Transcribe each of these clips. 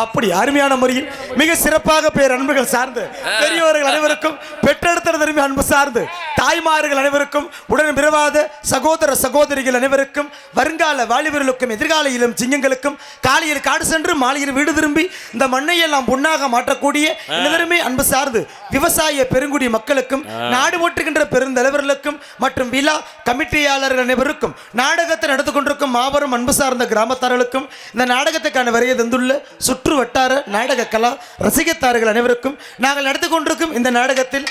அப்படி அருமையான முறையில் மிக சிறப்பாக பேர் அன்புகள் சார்ந்து பெரியவர்கள் அனைவருக்கும் பெற்றெடுத்த திரும்பி அன்பு சார்ந்து தாய்மார்கள் அனைவருக்கும் உடன் பிறவாத சகோதர சகோதரிகள் அனைவருக்கும் வருங்கால வாலிபர்களுக்கும் எதிர்கால இளம் சிங்கங்களுக்கும் காலையில் காடு சென்று மாலையில் வீடு திரும்பி இந்த மண்ணை எல்லாம் பொன்னாக மாற்றக்கூடிய அனைவருமே அன்பு சார்ந்து விவசாய பெருங்குடி மக்களுக்கும் நாடு ஓட்டுகின்ற பெருந்தலைவர்களுக்கும் மற்றும் விழா கமிட்டியாளர்கள் அனைவருக்கும் நாடகத்தை நடந்து கொண்டிருக்கும் மாபெரும் அன்பு சார்ந்த கிராமத்தார்களுக்கும் இந்த நாடகத்துக்கான வரைய தந்துள்ள சுற்று வட்டார நாடக கலா ரசிகத்தார்கள் அனைவருக்கும் நாங்கள் நடத்தி கொண்டிருக்கும் இந்த நாடகத்தில்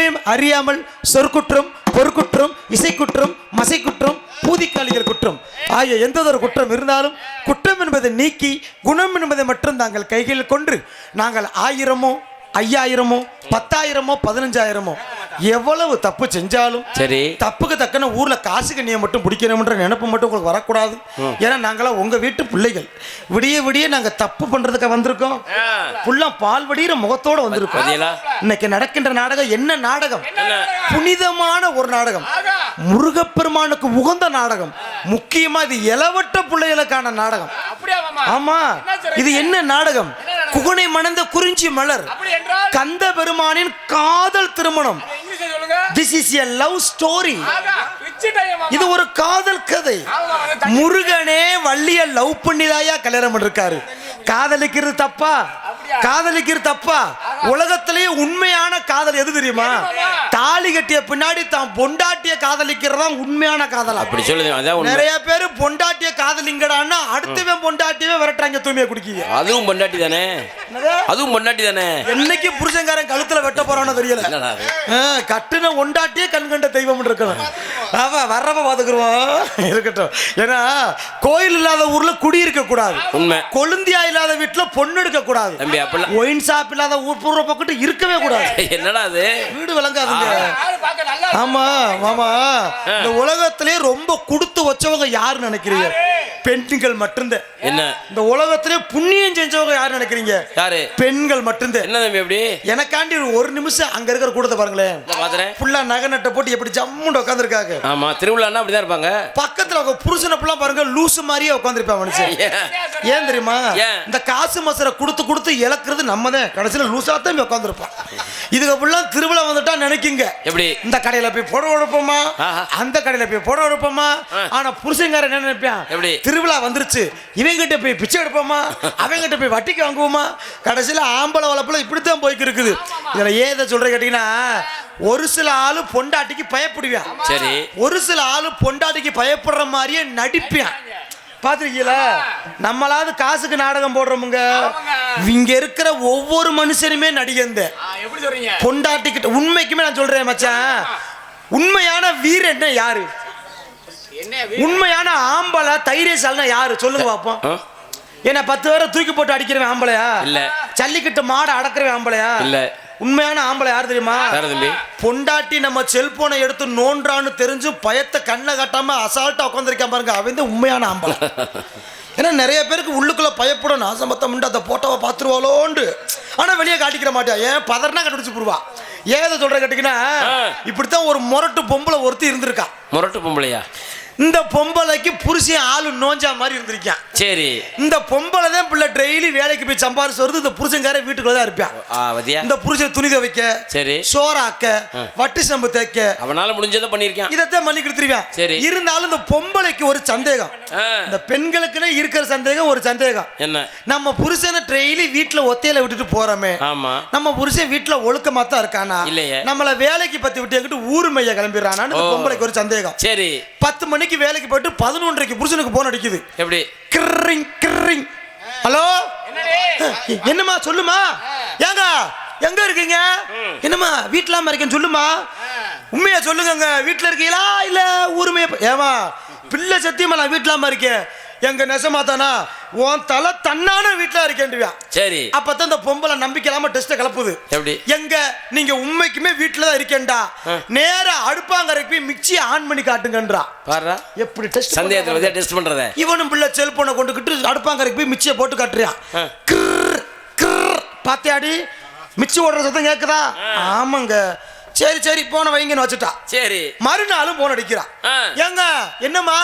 எங்களையும் அறியாமல் சொற்குற்றம் பொறுக்குற்றம் இசைக்குற்றம் மசைக்குற்றம் பூதிக்காளிகள் குற்றம். ஆகிய எந்ததொரு குற்றம் இருந்தாலும் குற்றம் என்பதை நீக்கி குணம் என்பதை மட்டும் தாங்கள் கைகளில் கொண்டு நாங்கள் ஆயிரமோ ஐயாயிரமோ பத்தாயிரமோ பதினஞ்சாயிரமோ எவ்வளவு தப்பு செஞ்சாலும் சரி. தப்புக்கு தக்கன ஊர்ல காசு கண்ணியை மட்டும் பிடிக்கணும்ன்ற நினைப்பு மட்டும் உங்களுக்கு வரக்கூடாது. ஏன்னா நாங்களாம் உங்க வீட்டு பிள்ளைகள். விடிய விடிய நாங்க தப்பு பண்றதுக்கு வந்திருக்கோம். புள்ளா பால் வடிகிற முகத்தோட வந்திருக்கோம்? இன்னைக்கு நடக்கின்ற நாடகம் என்ன நாடகம்? புனிதமான ஒரு நாடகம். முருகப்பெருமானுக்கு உகந்த நாடகம். முக்கியமா இது இளவட்ட பிள்ளைகளுக்கான நாடகம். ஆமா. இது என்ன நாடகம்? குகுனை மணந்த குறிஞ்சி மலர். கந்த பெருமானின் காதல் திருமணம். This is a love story இது ஒரு காதல் கதை. முருகனே வள்ளிய லவ் பண்ணிதாயா கல்யாணம் பண்ணிருக்காரு. காதலிக்கிறது தப்பா? காதலிக்கிறது தப்பா? உலகத்திலேயே உண்மையான காதல் எது தெரியுமா? தாலி கட்டிய பின்னாடி தான் பொண்டாட்டிய காதலிக்கிறதா உண்மையான காதல்? அப்படி சொல்லுது அதான் நிறைய பேரு பொண்டாட்டிய காதலிங்கடான்னா அடுத்தவன் பொண்டாட்டியவே விரட்டுறாங்க தூய்மையை குடிக்கீங்க. அதுவும் பொண்டாட்டி தானே? அதுவும் பொண்டாட்டி தானே? என்னைக்கு புருஷன்காரன் கழுத்துல வெட்ட போறான்னு தெரியல. கட்டுன ஒண்டாட்டியே கண் கண்ட தெய்வம் இருக்கணும் அவ வர்றப்ப பாத்துக்குருவோம். இருக்கட்டும். ஏன்னா கோயில் இல்லாத ஊர்ல குடி இருக்க கூடாது. உண்மை. கொழுந்தியா இல்லாத வீட்டுல பொண்ணு எடுக்க கூடாது. தம்பி ஒயின் ஷாப் இல்லாத ஊர் பூர்வ பக்கத்து இருக்கவே கூடாது. என்னடா அது? வீடு விளங்காதுங்க. ஆமா ஆமா. இந்த உலகத்திலே ரொம்ப கொடுத்து வச்சவங்க யாரு நினைக்கிறீங்க? பெண்கள் மட்டும்தான் என்ன? இந்த உலகத்திலே புண்ணியம் செஞ்சவங்க யாரு நினைக்கிறீங்க? யாரு? பெண்கள் மட்டும்தான் என்ன தம்பி எப்படி எனக்காண்டி ஒரு ஒரு நிமிஷம் அங்க இருக்கிற கூட்டத்தை பாருங்களேன். பாத்துறேன் ஃபுல்லா நகை நட்டை போட்டு எப்படி ஜம்முன்னு உட்காந்துருக்காங்க ஆமா திருவிழான்னா அப்படிதான் இருப்பாங்க. பக்கத்துல அவங்க புருஷனை ஃபுல்லா பாருங்க லூசு மாதிரியே உட்காந்துருப்பான் மனுஷன். ஏன்? ஏன் தெரியுமா? இந்த காசு மசரை கொடுத்து கொடுத்து இழக்கிறது நம்ம தான் கடைசியில லூசா தான் உட்காந்துருப்பான் இதுக்கு ஃபுல்லா திருவிழா வந்துட்டா நினைக்குங்க. எப்படி? இந்த கடையில போய் புடவை எடுப்போமா. அந்த கடையில போய் புடவை எடுப்போமா. ஆனா புருஷங்கார என்ன நினைப்பான் எப்படி? திருவிழா வந்துருச்சு. இவங்கிட்ட போய் பிச்சை எடுப்போமா? அவங்கிட்ட போய் வட்டிக்கு வாங்குவோமா? கடைசியில ஆம்பளை வளப்புல இப்படித்தான் போய்க்கு இருக்குது. இதுல ஏதை சொல்ற கேட்டீங்கன்னா ஒரு சில ஆளு பொண்டாட்டிக்கு பயப்படுவான் சரி. ஒரு சில ஆளு பொண்டாட்டிக்கு பயப்படுற மாதிரியே நடிப்பான். பாத்திருக்கீங்களா? நம்மளாவது காசுக்கு நாடகம் போடுறோமுங்க. இங்க இருக்கிற ஒவ்வொரு மனுஷனுமே நடிகந்த பொண்டாட்டிக்கிட்ட உண்மைக்குமே நான் சொல்றேன் மச்சான். உண்மையான யாரு? என்ன உண்மையான ஆம்பளை தைரியசாலினா யாரு? சொல்லுங்க பாப்போம்? ஏன்னா பத்து பேரை தூக்கி போட்டு அடிக்கிறவன் ஆம்பளையா? இல்ல. ஜல்லிக்கட்டு மாடை அடக்கிறவன் ஆம்பளையா? இல்ல. உண்மையான ஆம்பளை யார் தெரியுமா? தம்பி? பொண்டாட்டி நம்ம செல்போனை எடுத்து நோன்றான்னு தெரிஞ்சு பயத்தை கண்ணை கட்டாம அசால்ட்டா உட்காந்துருக்கான் பாருங்க அவன் உண்மையான ஆம்பளை. ஏன்னா நிறைய பேருக்கு உள்ளுக்குள்ள பயப்படும். நாசமத்த முண்டு அந்த போட்டோவை பார்த்துருவாளோண்டு. ஆனா வெளியே காட்டிக்கிற மாட்டா ஏன் பதறனா கண்டுபிடிச்சு போடுவா ஏதை சொல்ற கேட்டீங்கன்னா. இப்படித்தான் ஒரு முரட்டு பொம்பளை ஒருத்தி இருந்திருக்கா. முரட்டு பொம்பளையா? இந்த பொம்பளைக்கு புருஷன் ஆளு நோஞ்சா மாதிரி இருந்திருக்கான். சரி. இந்த பொம்பளை தான் பிள்ளை டெய்லி வேலைக்கு போய் சம்பாரிச்சு வருது. இந்த புருஷன்கார வீட்டுக்குள்ள தான் இருப்பான். இந்த புருஷன் துணி துவைக்க சரி. சோறாக்க வட்டி சம்பு தேய்க்க. அவனால முடிஞ்சதை பண்ணியிருக்கான். இதைத்தான் பண்ணி கொடுத்துருவான். சரி. இருந்தாலும் இந்த பொம்பளைக்கு ஒரு சந்தேகம். இந்த பெண்களுக்குன்னு இருக்கிற சந்தேகம் ஒரு சந்தேகம். என்ன? நம்ம புருஷனை டெய்லி வீட்டுல ஒத்தையில விட்டுட்டு போறோமே. ஆமா. நம்ம புருஷன் வீட்டுல ஒழுக்கமா தான் இருக்கானா? இல்லையே. நம்மள வேலைக்கு பத்தி விட்டு எங்கிட்டு ஊர் மைய கிளம்பிடுறானான்னு. பொம்பளைக்கு ஒரு சந்தேகம். சரி. பத்து மணிக்கு வேலைக்கு போயிட்டு பதினொன்றரைக்கு புருஷனுக்கு போன் அடிக்குது. எப்படி? கிர்ரிங் கிர்ரிங். ஹலோ? என்னம்மா சொல்லுமா? ஏங்க எங்க இருக்கீங்க? என்னம்மா வீட்டுலாம இருக்கேன்னு சொல்லுமா? உண்மையா சொல்லுங்கங்க வீட்டுல இருக்கீங்களா இல்ல ஊருமே ஏமா பிள்ளை சத்தியமா நான் வீட்டுலாம இருக்கேன். எங்க நெசமாத்தானா உன் தலை தன்னான வீட்டுல இருக்கேன்டுவியா சரி. அப்பதான் இந்த பொம்பளை நம்பிக்கை இல்லாம டெஸ்ட் கலப்புது. எப்படி? எங்க நீங்க உண்மைக்குமே வீட்டுல தான் இருக்கேன்டா. நேரா அடுப்பாங்கரைக்கு போய் மிக்சியை ஆன் பண்ணி காட்டுங்கன்றா. பாடுறா எப்படி டெஸ்ட் சந்தேகத்தை பத்தியா டெஸ்ட் பண்றத? இவனும் பிள்ளை செல்போனை கொண்டுக்கிட்டு அடுப்பாங்கரைக்கு போய் மிக்சியை போட்டு காட்டுறியா. கிர் கிர் பாத்தியாடி மிக்சி ஓடுற சத்தம் கேக்குதா? ஆமாங்க. சரி சரி போன வைங்கன்னு வச்சுட்டா. சரி. மறுநாளும் போன் அடிக்கிறா ஆ. ஏங்க என்னம்மா?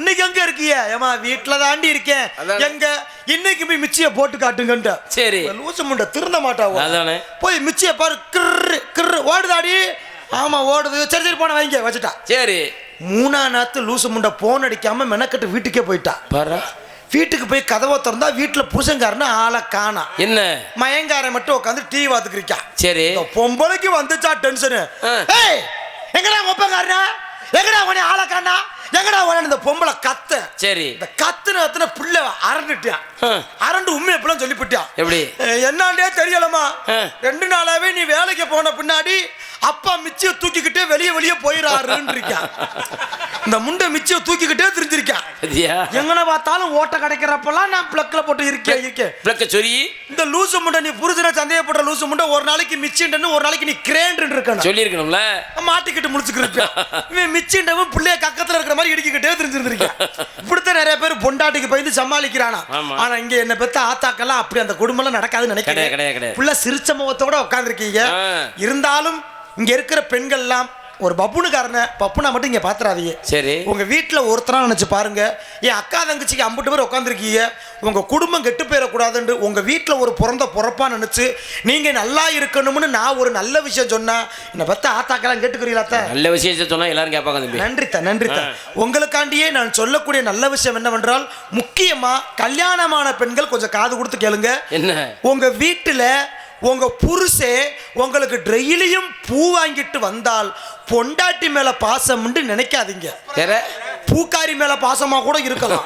இன்னைக்கு எங்க இருக்கீங்க ஏமா வீட்டுல தாண்டி இருக்கேன். எங்க? இன்னைக்கு போய் மிச்சிய போட்டு காட்டுங்கன்ட்ட சரி லூசு முண்டை திருந்த மாட்டாவோ அதானே. போய் மிச்சிய பாரு கிர்ரு கிர்ரு. ஓடுதாடி. ஆமா ஓடுது. சரி சரி போன வைங்க வச்சுட்டா. சரி. மூணா நாத்து லூசு முண்டை போன் அடிக்காம மெனக்கட்டு வீட்டுக்கே போயிட்டா. பாடுறா வீட்டுக்கு போய் கதவை திறந்தா வீட்டுல புருஷங்காரன்னு ஆளை காணா. என்ன? மயங்காரன் மட்டும் உட்காந்து டிவி பார்த்துக்கிறிக்கான் சரி. பொம்பளைக்கு வந்துச்சா டென்ஷனு எங்கடா ஒப்பங்காரனா எங்கடா உன ஆளை காணா? எங்கடா உன இந்த பொம்பளை கத்த? சரி. இந்த கத்துன கத்துன பிள்ளை அரண்டுட்டியான் ஆ. அரண்டு உண்மை எப்படிலாம் சொல்லிவிட்டியான் எப்படி? என்னாண்டே தெரியலமா. ரெண்டு நாளாவே நீ வேலைக்கு போன பின்னாடி அப்பா மிச்சிய தூக்கிக்கிட்டே வெளியே வெளியே போயிடாருன்னு இருக்கான் இந்த முண்டை மிச்சிய தூக்கிக்கிட்டே தெரிஞ்சிருக்கான் எங்கன பார்த்தாலும் ஓட்ட கிடைக்கிறப்பெல்லாம் நான் பிளக்ல போட்டு இருக்கேன் இருக்கேன். விளக்க சொரி இந்த லூசு முண்டை நீ புரிஞ்சுன சந்தேகப்படுற லூசு முண்டை ஒரு நாளைக்கு மிச்சின்னு ஒரு நாளைக்கு நீ கிரேண்ட் இருக்கணும். சொல்லியிருக்கணும்ல? மாட்டிக்கிட்டு முடிச்சுக்கிட்டு இவன் மிச்சிண்டவன் பிள்ளைய கக்கத்துல இருக்கிற மாதிரி இடிக்கிட்டே தெரிஞ்சிருந்திருக்கான் இப்படித்தான் நிறைய பேர் பொண்டாட்டிக்கு பயந்து சமாளிக்கிறானா. ஆனா இங்க என்ன பெத்த ஆத்தாக்கெல்லாம் அப்படி அந்த குடும்பம் நடக்காதுன்னு நினைக்கிறேன். புள்ள சிரிச்ச முகத்தோட உட்காந்துருக்கீங்க. இருந்தாலும் இங்க இருக்கிற பெண்கள்லாம் ஒரு பப்புனுக்காரனை பப்புனா மட்டும் இங்க பாத்துறாதீங்க. சரி. உங்க வீட்டுல ஒருத்தரா நினைச்சு பாருங்க. என் அக்கா தங்கச்சிக்கு ஐம்பது பேர் உட்காந்துருக்கீங்க உங்க குடும்பம் கெட்டு போயிடக்கூடாதுன்னு உங்க வீட்டுல ஒரு பிறந்த பிறப்பா நினைச்சு நீங்க நல்லா இருக்கணும்னு நான் ஒரு நல்ல விஷயம் சொன்னா என்னை பத்த ஆத்தாக்கெல்லாம் கேட்டுக்கிறீங்களா? நல்ல விஷயத்தை சொன்னா எல்லாரும் கேட்பாங்க தம்பி. நன்றித்த நன்றித்த உங்களுக்காண்டியே நான் சொல்லக்கூடிய நல்ல விஷயம் என்னவென்றால் முக்கியமா கல்யாணமான பெண்கள் கொஞ்சம் காது கொடுத்து கேளுங்க. என்ன? உங்க வீட்டுல உங்க புருஷே உங்களுக்கு டெய்லியும் பூ வாங்கிட்டு வந்தால் பொண்டாட்டி மேல பாசம்னு நினைக்காதீங்க. வேற பூக்காரி மேல பாசமா கூட இருக்கலாம்.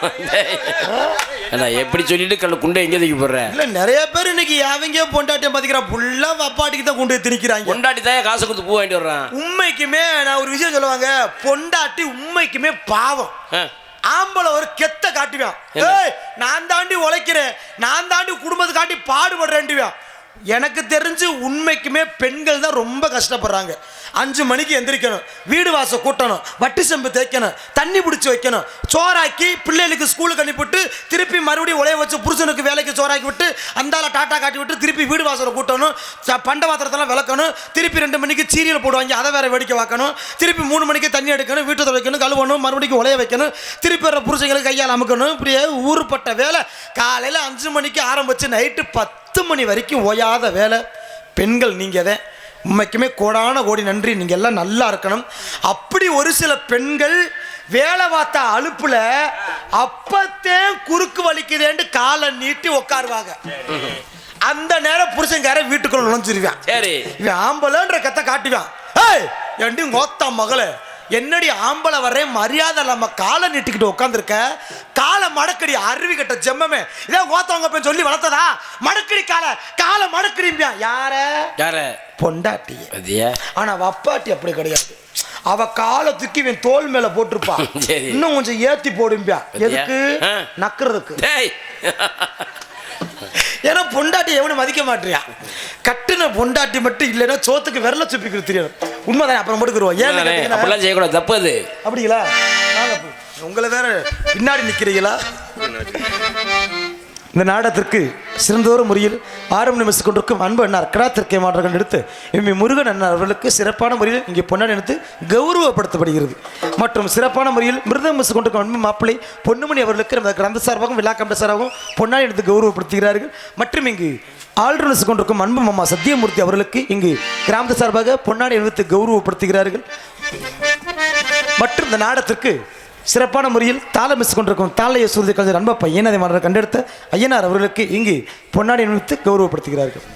எப்படி சொல்லிட்டு கல்ல குண்டை எங்கே தூக்கி போடுற? இல்ல நிறைய பேர் இன்னைக்கு யாவங்க பொண்டாட்டியை பாத்திக்கிறான் ஃபுல்லா வப்பாட்டிக்கு தான் கொண்டு திணிக்கிறாங்க. கொண்டாடி தான் காசு கொடுத்து பூ வாங்கிட்டு வர்றான்? உண்மைக்குமே நான் ஒரு விஷயம் சொல்லுவாங்க பொண்டாட்டி உண்மைக்குமே பாவம். ஆம்பளை ஒரு கெத்த காட்டுவான். நான் தாண்டி உழைக்கிறேன் நான் தாண்டி குடும்பத்தை காட்டி பாடுபடுறேன்டுவான். எனக்கு தெரிஞ்சு உண்மைக்குமே பெண்கள் தான் ரொம்ப கஷ்டப்படுறாங்க. அஞ்சு மணிக்கு எந்திரிக்கணும் வீடு வாசல் கூட்டணும் வட்டி செம்பு தேய்க்கணும் தண்ணி பிடிச்சி வைக்கணும். சோறாக்கி பிள்ளைகளுக்கு ஸ்கூலுக்கு அனுப்பிவிட்டு திருப்பி மறுபடியும் உழைய வச்சு புருஷனுக்கு வேலைக்கு சோறாக்கி விட்டு அந்தால டாட்டா காட்டி விட்டு திருப்பி வீடு வாசலை கூட்டணும் பண்ட பாத்திரத்தெல்லாம் விளக்கணும் திருப்பி ரெண்டு மணிக்கு சீரியல் போடுவாங்க அதை வேற வேடிக்கை வைக்கணும் திருப்பி மூணு மணிக்கு தண்ணி எடுக்கணும் வீட்டு துடைக்கணும் கழுவணும் மறுபடியும் உலைய வைக்கணும் திருப்பி வர புருஷங்களுக்கு கையால் அமுக்கணும். இப்படியே ஊருப்பட்ட வேலை. காலையில் அஞ்சு மணிக்கு ஆரம்பித்து நைட்டு பத்து மணி வரைக்கும் ஓயாத வேலை. பெண்கள் நீங்கள் தான். உண்மைக்குமே கோடான கோடி நன்றி. நீங்கள் எல்லாம் நல்லா இருக்கணும். அப்படி ஒரு சில பெண்கள் வேலை பார்த்த அலுப்புல அப்பத்தேன் குறுக்கு வலிக்குதேன்ட்டு காலை நீட்டி உட்காருவாங்க அந்த நேரம் புருஷன்கார வீட்டுக்குள்ள நுழைஞ்சிருவான். சரி. இவன் ஆம்பளைன்ற கத்தை காட்டுவான். ஏய் எண்டி கோத்தா மகளே? என்னடி ஆம்பளை வர்றேன் மரியாதை இல்லாம காலை நீட்டிக்கிட்டு உட்காந்துருக்க காலை மடக்கடி அருவி கட்ட ஜெம்மமே. இதே கோத்தவங்க போய் சொல்லி வளர்த்ததா? மடக்கடி காலை. காலை மடக்கடிம்பியா யார? யார? பொண்டாட்டி அதியா ஆனா வப்பாட்டி அப்படி கிடையாது. அவ காலை தூக்கி இவன் தோல் மேல போட்டிருப்பா. இன்னும் கொஞ்சம் ஏத்தி போடும்பியா எதுக்கு. நக்குறதுக்கு. ஏன்னா பொண்டாட்டி எவனும் மதிக்க மாட்டியா கட்டுன பொண்டாட்டி மட்டும் இல்லைன்னா சோத்துக்கு விரல சுப்பி தெரியும் உண்மைதானே? அப்புறம் போட்டுக்குருவோம் கேட்டீங்கன்னா, அப்படிலாம் செய்யக்கூடாது. தப்பு அது. அப்படிங்களா. உங்களை வேற பின்னாடி நிக்கிறீங்களா? இந்த நாடகத்திற்கு சிறந்ததொரு முறையில் ஆரம்ப நிமிஷம் கொண்டிருக்கும் அன்பு அண்ணார் கடாத்திற்கை மாற்றங்கள் எடுத்து எம்மி முருகன் அண்ணார் அவர்களுக்கு சிறப்பான முறையில் இங்கே பொன்னாடி எடுத்து கௌரவப்படுத்தப்படுகிறது. மற்றும் சிறப்பான முறையில் மிருதம் மிஸ் கொண்டிருக்கும் அன்பு மாப்பிள்ளை பொன்னுமணி அவர்களுக்கு நமது கிரந்த சார்பாகவும் விழா கமிட்டி சார்பாகவும் பொன்னாடி எடுத்து கௌரவப்படுத்துகிறார்கள். மற்றும் இங்கு ஆளுநர் கொண்டிருக்கும் அன்பு மாமா சத்தியமூர்த்தி அவர்களுக்கு இங்கு கிராமத்து சார்பாக பொன்னாடி எடுத்து கௌரவப்படுத்துகிறார்கள். மற்றும் இந்த நாடத்திற்கு சிறப்பான முறையில் தாளம் மிஸ் கொண்டிருக்கும் தாளைய சுருதி கலைஞர் அன்பப்பா ஐயனாதை மாணவர் கண்டெடுத்த ஐயனார் அவர்களுக்கு இங்கு பொன்னாடி நினைத்து கௌரவப்படுத்துகிறார்கள்.